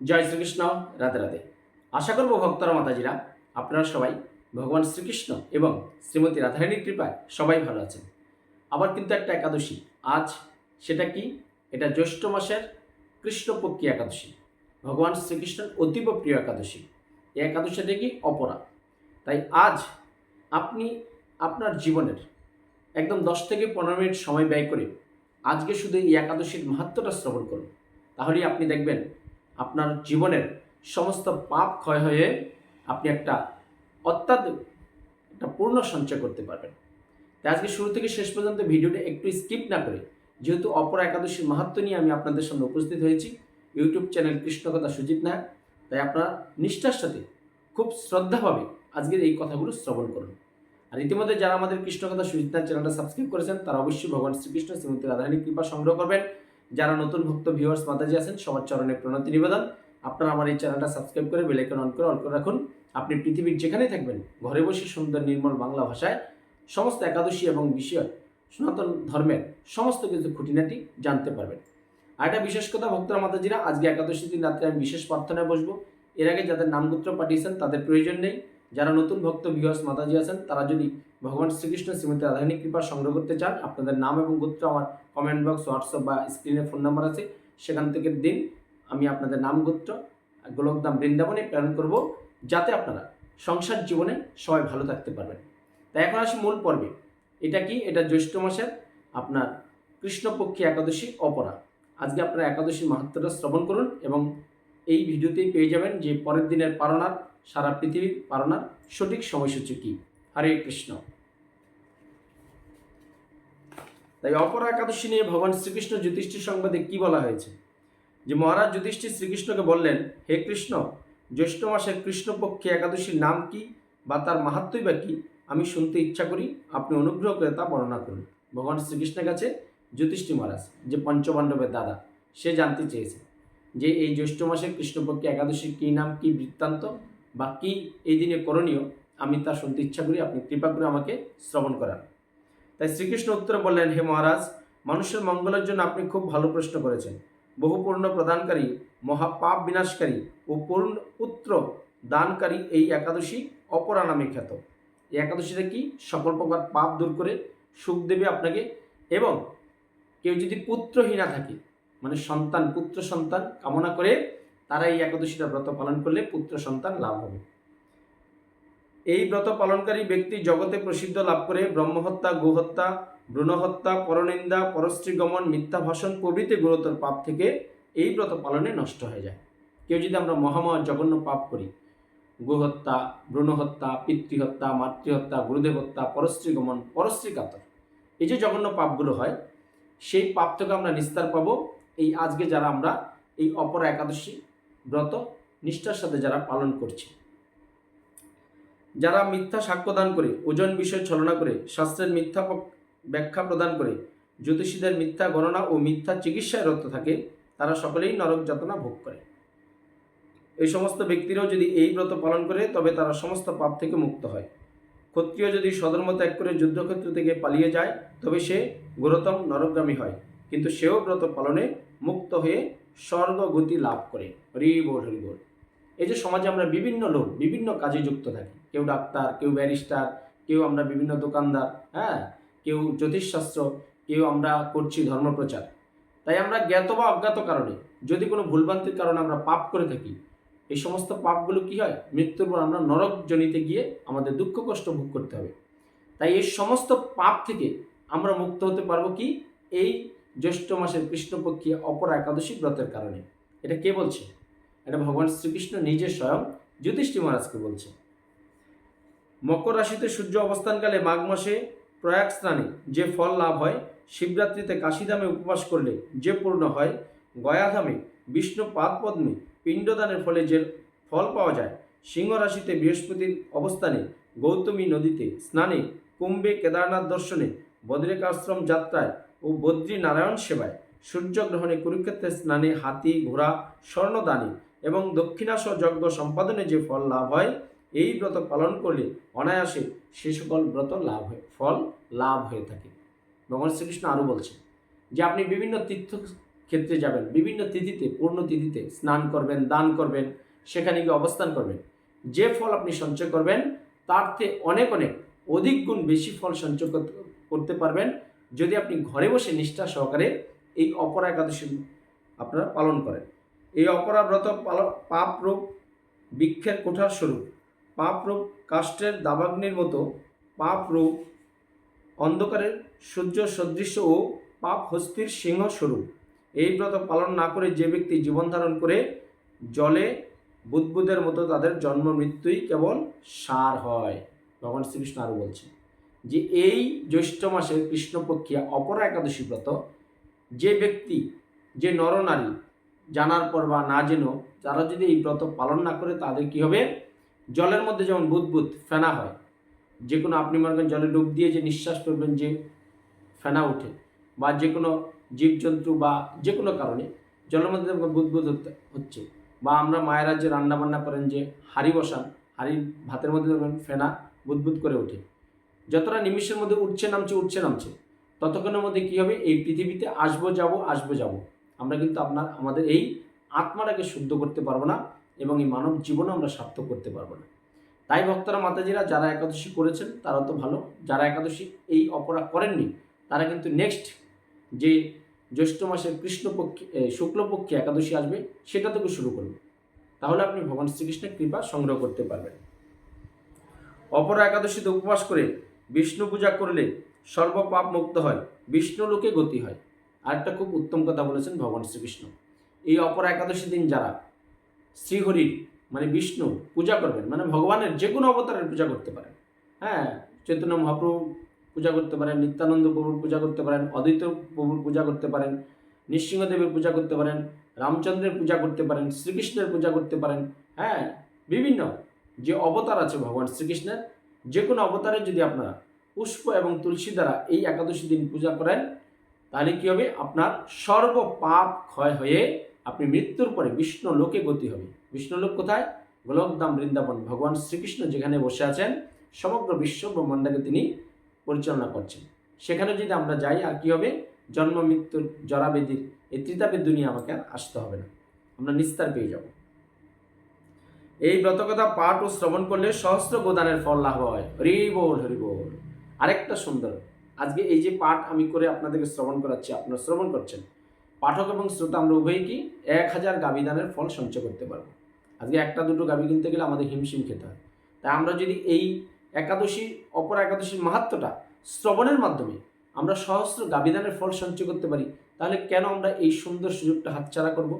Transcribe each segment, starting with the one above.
জয় শ্রীকৃষ্ণ, রাধে রাধে। আশা করব ভক্তরা, মাতাজিরা, আপনারা সবাই ভগবান শ্রীকৃষ্ণ এবং শ্রীমতী রাধারানীর কৃপায় সবাই ভালো আছেন। আবার কিন্তু একটা একাদশী। আজ সেটা কি? এটা জ্যৈষ্ঠ মাসের কৃষ্ণপক্ষী একাদশী। ভগবান শ্রীকৃষ্ণের অতীব প্রিয় একাদশী। এই একাদশীটা কি অপরা। তাই আজ আপনি আপনার জীবনের একদম দশ থেকে পনেরো মিনিট সময় ব্যয় করে আজকে শুধু এই একাদশীর মাহাত্মটা শ্রবণ করুন। তাহলেই আপনি দেখবেন আপনার জীবনের সমস্ত পাপ ক্ষয় হয়ে আপনি একটা অত্যাধিক, একটা পূর্ণ সঞ্চয় করতে পারবেন। তাই আজকে শুরু থেকে শেষ পর্যন্ত ভিডিওটা একটু স্কিপ না করে, যেহেতু অপর একাদশীর মাহাত্ম নিয়ে আমি আপনাদের সামনে উপস্থিত হয়েছি, ইউটিউব চ্যানেল কৃষ্ণকথা সুজিত নায়ক, তাই আপনারা নিষ্ঠার সাথে খুব শ্রদ্ধাভাবে আজকের এই কথাগুলো শ্রবণ করুন। আর ইতিমধ্যে যারা আমাদের কৃষ্ণকথা সুজিত নায়ক চ্যানেলটা সাবস্ক্রাইব করেছেন, তারা অবশ্যই ভগবান শ্রীকৃষ্ণ শ্রীমতী রাধারানী কৃপা সংগ্রহ করবেন। যারা নতুন ভক্ত ভিউয়ার্স মাতাজি আছেন, সবার চরণে প্রণতি নিবেদন। আপনারা আমার এই চ্যানেলটা সাবস্ক্রাইব করে বেলাইকন অন করে অন করে রাখুন। আপনি পৃথিবীর যেখানেই থাকবেন, ঘরে বসে সুন্দর নির্মল বাংলা ভাষায় সমস্ত একাদশী এবং বিষয়, সনাতন ধর্মের সমস্ত কিছু খুঁটিনাটি জানতে পারবেন। আর একটা বিশেষ কথা, ভক্তরা, মাতাজিরা, আজকে একাদশী দিন রাত্রে আমি বিশেষ প্রার্থনায় বসবো। এর আগে যাদের নামগোত্র পাঠিয়েছেন, তাদের প্রয়োজন নেই। যারা নতুন ভক্ত ভিউয়ার্স মাতাজি আছেন, তারা যদি ভগবান শ্রীকৃষ্ণ শ্রীমতী রাধারানী কৃপা সংগ্রহ করতে চান, আপনাদের নাম এবং গোত্র আমার কমেন্ট বক্স হোয়াটসঅ্যাপ বা স্ক্রিনে ফোন নাম্বার আছে, সেখান থেকে দিন, আমি আপনাদের নাম, গোত্র গোলকধাম বৃন্দাবনে প্রেরণ করব, যাতে আপনারা সংসার জীবনে সবাই ভালো থাকতে পারবেন। তাই এখন আসি মূল পর্বে। এটা কি? এটা জ্যৈষ্ঠ মাসের আপনার কৃষ্ণপক্ষী একাদশী অপরা। আজকে আপনারা একাদশী মাহাত্মটা শ্রবণ করুন এবং এই ভিডিওতেই পেয়ে যাবেন যে পরের দিনের পারণার সারা পৃথিবীর পারণার সঠিক সময়সূচি কী। হরে কৃষ্ণ। তাই অপরা একাদশী নিয়ে ভগবান শ্রীকৃষ্ণ যুধিষ্ঠির সংবাদে কি বলা হয়েছে? যে মহারাজ যুধিষ্ঠির শ্রীকৃষ্ণকে বললেন, হে কৃষ্ণ, জ্যৈষ্ঠ মাসের কৃষ্ণপক্ষে একাদশীর নাম কি বা তার মাহাত্মই বা কি? আমি শুনতে ইচ্ছা করি আপনি অনুগ্রহ করে তা বর্ণনা করুন। ভগবান শ্রীকৃষ্ণের কাছে যুধিষ্ঠি মহারাজ, যে পঞ্চপাণ্ডবের দাদা, সে জানতে চেয়েছে যে এই জ্যৈষ্ঠ মাসের কৃষ্ণপক্ষে একাদশীর কী নাম, কী বৃত্তান্ত বা কী এই দিনে করণীয়? আমি তা শুনতে ইচ্ছা করি, আপনি কৃপা করে আমাকে শ্রবণ করান। তাই শ্রীকৃষ্ণ উত্তরে বললেন, হে মহারাজ, মানুষের মঙ্গলের জন্য আপনি খুব ভালো প্রশ্ন করেছেন। বহু পূর্ণ প্রদানকারী, মহাপাপ বিনাশকারী ও পূর্ণ পুত্র দানকারী এই একাদশী অপরা নামে খ্যাত। এই একাদশীটা কি সকল প্রকার পাপ দূর করে সুখ দেবে আপনাকে? এবং কেউ যদি পুত্রহীনা থাকে মানে সন্তান, পুত্র সন্তান কামনা করে, তারা এই একাদশীটা ব্রত পালন করলে পুত্র সন্তান লাভ হবে। এই ব্রত পালনকারী ব্যক্তি জগতে প্রসিদ্ধ লাভ করে ব্রহ্মহত্যা, গোহত্যা, ভ্রূণহত্যা, পরনিন্দা, পরশ্রীগমন মিথ্যা ভাষণ প্রভৃতি গুরুতর পাপ থেকে এই ব্রত পালনে নষ্ট হয়ে যায়। কেউ যদি আমরা মহাময় জঘন্য পাপ করি, গোহত্যা, ভ্রূণহত্যা, পিতৃহত্যা, মাতৃহত্যা গুরুদেব হত্যা পরশ্রীগমন পরশ্রী কাতর এই যে জঘন্য পাপগুলো হয়, সেই পাপ থেকে আমরা নিস্তার পাবো। এই আজকে যারা আমরা এই অপর একাদশী ব্রত নিষ্ঠার সাথে যারা পালন করছি যারা মিথ্যা সাক্ষ্যদান করে, ওজন বিষয় ছলনা করে, শাস্ত্রের মিথ্যা ব্যাখ্যা প্রদান করে, জ্যোতিষীদের মিথ্যা গণনা ও মিথ্যা চিকিৎসায় রত থাকে, তারা সকলেই নরক যাতনা ভোগ করে। এই সমস্ত ব্যক্তিরাও যদি এই ব্রত পালন করে, তবে তারা সমস্ত পাপ থেকে মুক্ত হয়। ক্ষত্রিয় যদি সধর্ম ত্যাগ করে যুদ্ধক্ষেত্র থেকে পালিয়ে যায়, তবে সে গুরুতম নরকগামী হয়। কিন্তু সেও ব্রত পালনে মুক্ত হয়ে স্বর্গগতি লাভ করে। হরি বল এই যে সমাজে আমরা বিভিন্ন লোক বিভিন্ন কাজে যুক্ত থাকি কেউ ডাক্তার, কেউ ব্যারিস্টার, কেউ আমরা বিভিন্ন দোকানদার হ্যাঁ? কেউ জ্যোতিষশাস্ত্র, কেউ আমরা করছি ধর্মপ্রচার। তাই আমরা জ্ঞাত বা অজ্ঞাত কারণে, যদি কোনো ভুলভ্রান্তির কারণে আমরা পাপ করে থাকি, এই সমস্ত পাপগুলো কি হয়? মৃত্যুর পর আমরা নরক জনিতে গিয়ে আমাদের দুঃখ কষ্ট ভোগ করতে হবে। তাই এই সমস্ত পাপ থেকে আমরা মুক্ত হতে পারব কি? এই জ্যৈষ্ঠ মাসের কৃষ্ণপক্ষী অপর একাদশী ব্রতের কারণে। এটা কে বলছে? এটা ভগবান শ্রীকৃষ্ণ নিজে স্বয়ং যুধিষ্ঠি মহারাজকে বলছে। মকর রাশিতে সূর্য অবস্থানকালে মাঘ মাসে প্রয়াগ স্নানে যে ফল লাভ হয়, শিবরাত্রিতে কাশিধামে উপবাস করলে যে পূর্ণ হয়, গয়াধামে, বিষ্ণু পাদপদ্মে, পিণ্ডদানের ফলে যে ফল পাওয়া যায়, সিংহ রাশিতে বৃহস্পতির অবস্থানে গৌতমী নদীতে স্নানে, কুম্ভে কেদারনাথ দর্শনে বদ্রিকাশ্রম যাত্রায় ও বদ্রী নারায়ণ সেবায় সূর্যগ্রহণে কুরুক্ষেত্রের স্নানে হাতি, ঘোড়া, স্বর্ণদানে এবং দক্ষিণাস যজ্ঞ সম্পাদনে যে ফল লাভ হয় এই ব্রত পালন করলে অনায়াসে সে সকল ব্রত লাভ হয়, ফল লাভ হয়ে থাকে। ভগবান শ্রীকৃষ্ণ আরও বলছেন যে আপনি বিভিন্ন তীর্থ ক্ষেত্রে যাবেন, বিভিন্ন তিথিতে, পূর্ণ তিথিতে স্নান করবেন, দান করবেন, সেখানে গিয়ে অবস্থান করবেন। যে ফল আপনি সঞ্চয় করবেন, তার থেকে অনেক অনেক অধিক গুণ বেশি ফল সঞ্চয় করতে- পারবেন যদি আপনি ঘরে বসে নিষ্ঠা সহকারে এই অপরা একাদশী আপনারা পালন করেন। এই অপরা ব্রত পাপ রোগ বৃক্ষের কোঠার স্বরূপ পাপ রোগ কাষ্টের দাবাগ্নির মতো পাপ রোগ অন্ধকারের সূর্য সদৃশ্য ও পাপ হস্তির সিংহ স্বরূপ। এই ব্রত পালন না করে যে ব্যক্তি জীবন ধারণ করে জলে বুদ্বুদের মতো তাদের জন্ম মৃত্যুই কেবল সার হয়। ভগবান শ্রীকৃষ্ণ আরও বলছেন যে এই জ্যৈষ্ঠ মাসের কৃষ্ণপক্ষিয়া অপরা একাদশী ব্রত যে ব্যক্তি, যে নরনারী জানার পর বা না জেনেও তারা যদি এই ব্রত পালন না করে তাদের কি হবে? জলের মধ্যে যেমন বুদবুদ ফেনা হয় যে কোনো আপনি মনে করেন জলে ডুব দিয়ে যে নিঃশ্বাস করবেন যে ফেনা ওঠে বা যে কোনো জীবজন্তু বা যে কোনো কারণে জলের মধ্যে যেমন বুদবুদ হচ্ছে, বা আমরা মায়েরা যে রান্না বান্না করেন যে হাঁড়ি বসান, হাঁড়ি ভাতের মধ্যে দেখবেন ফেনা বুদবুদ করে ওঠে, যতটা নিমিষের মধ্যে উঠছে নামছে উঠছে নামছে, ততক্ষণের মধ্যে কী হবে? এই পৃথিবীতে আসব, যাব আসব, যাব, আমরা কিন্তু আপনার, আমাদের এই আত্মাটাকে শুদ্ধ করতে পারব না। এবং এই মানব জীবনও আমরা সার্থক করতে পারব না। তাই ভক্তরা মাতাজিরা যারা একাদশী করেছেন তারা তো ভালো। যারা একাদশী এই অপরাধ করেননি, তারা কিন্তু নেক্সট যে জ্যৈষ্ঠ মাসের কৃষ্ণপক্ষে শুক্লপক্ষে একাদশী আসবে, সেটা থেকে শুরু করবে। তাহলে আপনি ভগবান শ্রীকৃষ্ণের কৃপা সংগ্রহ করতে পারবেন। অপর একাদশীতে উপবাস করে বিষ্ণু পূজা করলে সর্বপাপ মুক্ত হয়, বিষ্ণু লোকে গতি হয়। আরেকটা খুব উত্তম কথা বলেছেন ভগবান শ্রীকৃষ্ণ। এই অপর একাদশী দিন যারা শ্রীহরির মানে বিষ্ণু, পূজা করবেন। মানে ভগবানের যে কোনো অবতারের পূজা করতে পারেন। হ্যাঁ চৈতন্য মহাপ্রভু পূজা করতে পারেন, নিত্যানন্দ প্রভুর পূজা করতে পারেন, অদ্বৈত প্রভুর পূজা করতে পারেন, নৃসিংহদেবের পূজা করতে পারেন, রামচন্দ্রের পূজা করতে পারেন, শ্রীকৃষ্ণের পূজা করতে পারেন হ্যাঁ বিভিন্ন যে অবতার আছে ভগবান শ্রীকৃষ্ণের, যে কোনো অবতারে যদি আপনারা পুষ্প এবং তুলসী দ্বারা এই একাদশী দিন পূজা করেন, তাহলে কী হবে? আপনার সর্ব পাপ ক্ষয় হয়ে আপনি মৃত্যুর পরে বিষ্ণু লোকে গতি হবে। বিষ্ণু লোক কোথায়? গোলকধাম বৃন্দাবন। ভগবান শ্রীকৃষ্ণ যেখানে বসে আছেন, সমগ্র বিশ্ব ব্রহ্মাণ্ডকে তিনি পরিচালনা করছেন। সেখানে যদি আমরা যাই, আর কি হবে? জন্ম, মৃত্যুর জরাবেদির এই ত্রিতাপের দুনিয়া আমাকে আর আসতে হবে না। আমরা নিস্তার পেয়ে যাব। এই ব্রতকথা পাঠ ও শ্রবণ করলে সহস্র গোদানের ফল লাভ হয়। হরি বল হরি বল আরেকটা সুন্দর, আজকে এই যে পাঠ আমি করে আপনাদেরকে শ্রবণ করাচ্ছি, আপনারা শ্রবণ করছেন পাঠক এবং শ্রোতা আমরা উভয়ই কি এক হাজার গাবিদানের ফল সঞ্চয় করতে পারব। আজকে একটা দুটো গাবি কিনতে গেলে আমাদের হিমশিম খেতে হয়। তাই আমরা যদি এই একাদশী, অপর একাদশীর মাহাত্মটা শ্রবণের মাধ্যমে আমরা সহস্র গাবিদানের ফল সঞ্চয় করতে পারি, তাহলে কেন আমরা এই সুন্দর সুযোগটা হাতছাড়া করব?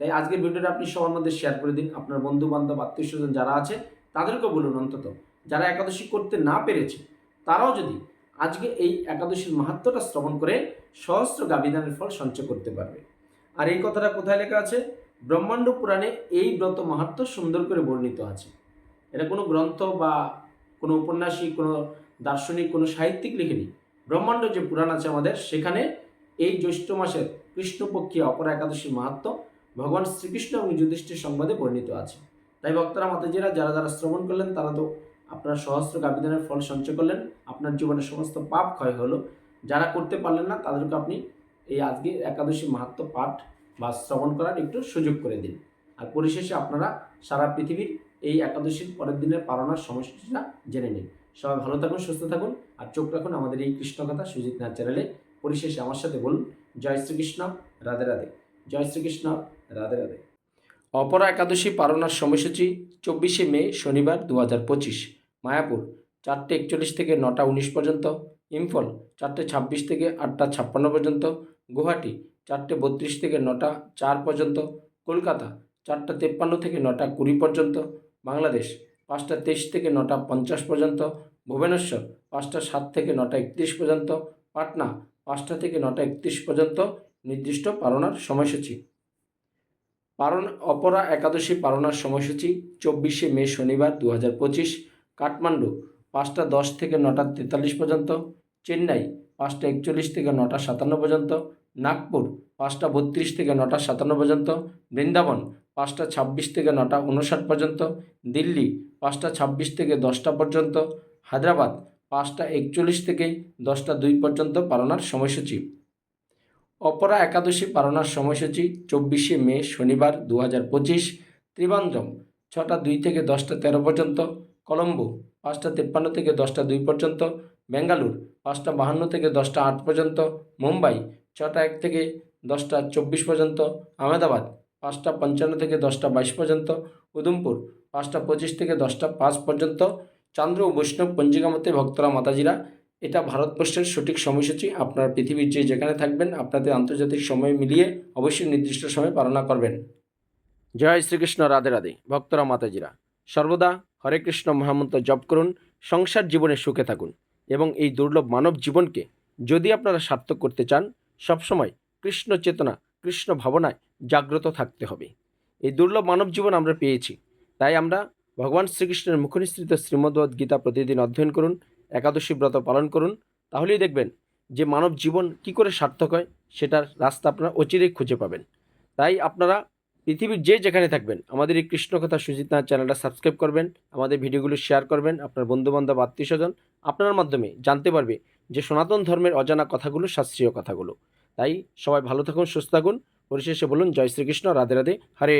তাই আজকের ভিডিওটা আপনি সবার মধ্যে শেয়ার করে দিন। আপনার বন্ধু বান্ধব আত্মীয় স্বজন যারা আছে, তাদেরকেও বলুন অন্তত। যারা একাদশী করতে না পেরেছে, তারাও যদি আজকে এই একাদশীর মাহাত্মটা শ্রবণ করে সহস্র গাবিদানের ফল সঞ্চয় করতে পারবে। আর এই কথাটা কোথায় লেখা আছে? ব্রহ্মাণ্ড পুরাণে এই ব্রত মাহাত্ম সুন্দর করে বর্ণিত আছে। এটা কোনো গ্রন্থ বা কোনো উপন্যাসিক কোনো দার্শনিক, কোনো সাহিত্যিক লিখেনি। ব্রহ্মাণ্ড যে পুরাণ আছে আমাদের, সেখানে এই জ্যৈষ্ঠ মাসের কৃষ্ণপক্ষী অপর একাদশীর মাহাত্ম ভগবান শ্রীকৃষ্ণ এবং যুধিষ্ঠির সংবাদে বর্ণিত আছে। তাই ভক্তরা, মাতাজিরা, যারা যারা শ্রবণ করলেন, তারা তো আপনার সহস্র গাবিদানের ফল সঞ্চয় করলেন, আপনার জীবনের সমস্ত পাপ ক্ষয় হলো। যারা করতে পারলেন না, তাদেরকে আপনি এই আজকে একাদশী মাহাত্ম পাঠ বা শ্রবণ করার একটু সুযোগ করে দিন। আর পরিশেষে আপনারা সারা পৃথিবীর এই একাদশীর পরের দিনের পালনার সময়সূচিটা জেনে নিন। সবাই ভালো থাকুন, সুস্থ থাকুন, আর চোখ রাখুন আমাদের এই কৃষ্ণকথা সুজিত নাথ চ্যানেলে। পরিশেষে আমার সাথে বলুন, জয় শ্রীকৃষ্ণ, রাধে রাধে। জয় শ্রীকৃষ্ণ, রাধে রাধে। অপরা একাদশী পালনার সময়সূচি চব্বিশে মে শনিবার দু হাজার পঁচিশ। মায়াপুর, চারটে একচল্লিশ থেকে নটা উনিশ পর্যন্ত। ইম্ফল, চারটে ছাব্বিশ থেকে আটটা ছাপ্পান্ন পর্যন্ত। গুয়াহাটি, চারটে বত্রিশ থেকে নটা চার পর্যন্ত। কলকাতা, চারটা তেপ্পান্ন থেকে নটা কুড়ি পর্যন্ত। বাংলাদেশ, পাঁচটা তেইশ থেকে নটা পঞ্চাশ পর্যন্ত। ভুবনেশ্বর, পাঁচটা সাত থেকে নটা একত্রিশ পর্যন্ত। পাটনা, পাঁচটা থেকে নটা একত্রিশ পর্যন্ত। নির্দিষ্ট পালনার সময়সূচি। পালন, অপরা একাদশী পালনার সময়সূচি চব্বিশে মে শনিবার দু হাজার পঁচিশ। কাঠমান্ডু পাঁচটা দশ থেকে নটা তেতাল্লিশ পর্যন্ত, চেন্নাই পাঁচটা একচল্লিশ থেকে নটা সাতান্ন পর্যন্ত, নাগপুর পাঁচটা বত্রিশ থেকে নটা সাতান্ন পর্যন্ত, বৃন্দাবন পাঁচটা ছাব্বিশ থেকে নটা উনষাট পর্যন্ত, দিল্লি পাঁচটা ছাব্বিশ থেকে দশটা পর্যন্ত, হায়দ্রাবাদ পাঁচটা একচল্লিশ থেকে দশটা দুই পর্যন্ত পালনার সময়সূচি। অপরা একাদশী পালনার সময়সূচি চব্বিশে মে শনিবার দু হাজার পঁচিশ, ত্রিবান্দ্রম ছটা দুই থেকে দশটা তেরো পর্যন্ত কলম্বো পাঁচটা তিপ্পান্ন থেকে দশটা দুই পর্যন্ত, বেঙ্গালুর পাঁচটা বাহান্ন থেকে দশটা আট পর্যন্ত, মুম্বাই ছটা এক থেকে দশটা চব্বিশ পর্যন্ত, আহমেদাবাদ পাঁচটা পঞ্চান্ন থেকে দশটা বাইশ পর্যন্ত উদমপুর পাঁচটা পঁচিশ থেকে দশটা পাঁচ পর্যন্ত, চান্দ্র ও বৈষ্ণব পঞ্জিকা মতে ভক্তরা, মাতাজিরা, এটা ভারতবর্ষের সঠিক সময়সূচি। আপনারা পৃথিবীর যে যেখানে থাকবেন, আপনাদের আন্তর্জাতিক সময় মিলিয়ে অবশ্যই নির্দিষ্ট সময় পালনা করবেন। জয় শ্রীকৃষ্ণ, রাধে রাধে। ভক্তরা, মাতাজিরা, সর্বদা হরে কৃষ্ণ মহামন্ত্র জপ করুন, সংসার জীবনে সুখে থাকুন এবং এই দুর্লভ মানব জীবনকে যদি আপনারা সার্থক করতে চান, সবসময় কৃষ্ণ চেতনা, কৃষ্ণ ভাবনায় জাগ্রত থাকতে হবে। এই দুর্লভ মানব জীবন আমরা পেয়েছি। তাই আমরা ভগবান শ্রীকৃষ্ণের মুখনিসৃত শ্রীমদ্ভগবদ গীতা প্রতিদিন অধ্যয়ন করুন, একাদশী ব্রত পালন করুন, তাহলেই দেখবেন যে মানব জীবন কি করে সার্থক হয়, সেটার রাস্তা আপনারা অচিরেই খুঁজে পাবেন। তাই আপনারা পৃথিবীর যে যেখানে থাকবেন, আমাদের এই কৃষ্ণকথা সুজিত নাথ চ্যানেলটা সাবস্ক্রাইব করবেন, আমাদের ভিডিওগুলো শেয়ার করবেন, আপনার বন্ধুবান্ধব আত্মীয় স্বজন আপনার মাধ্যমে জানতে পারবে যে সনাতন ধর্মের অজানা কথাগুলো, শাস্ত্রীয় কথাগুলো। তাই সবাই ভালো থাকুন, সুস্থ থাকুন। পরিশেষে বলুন, জয় শ্রীকৃষ্ণ, রাধে রাধে, হরে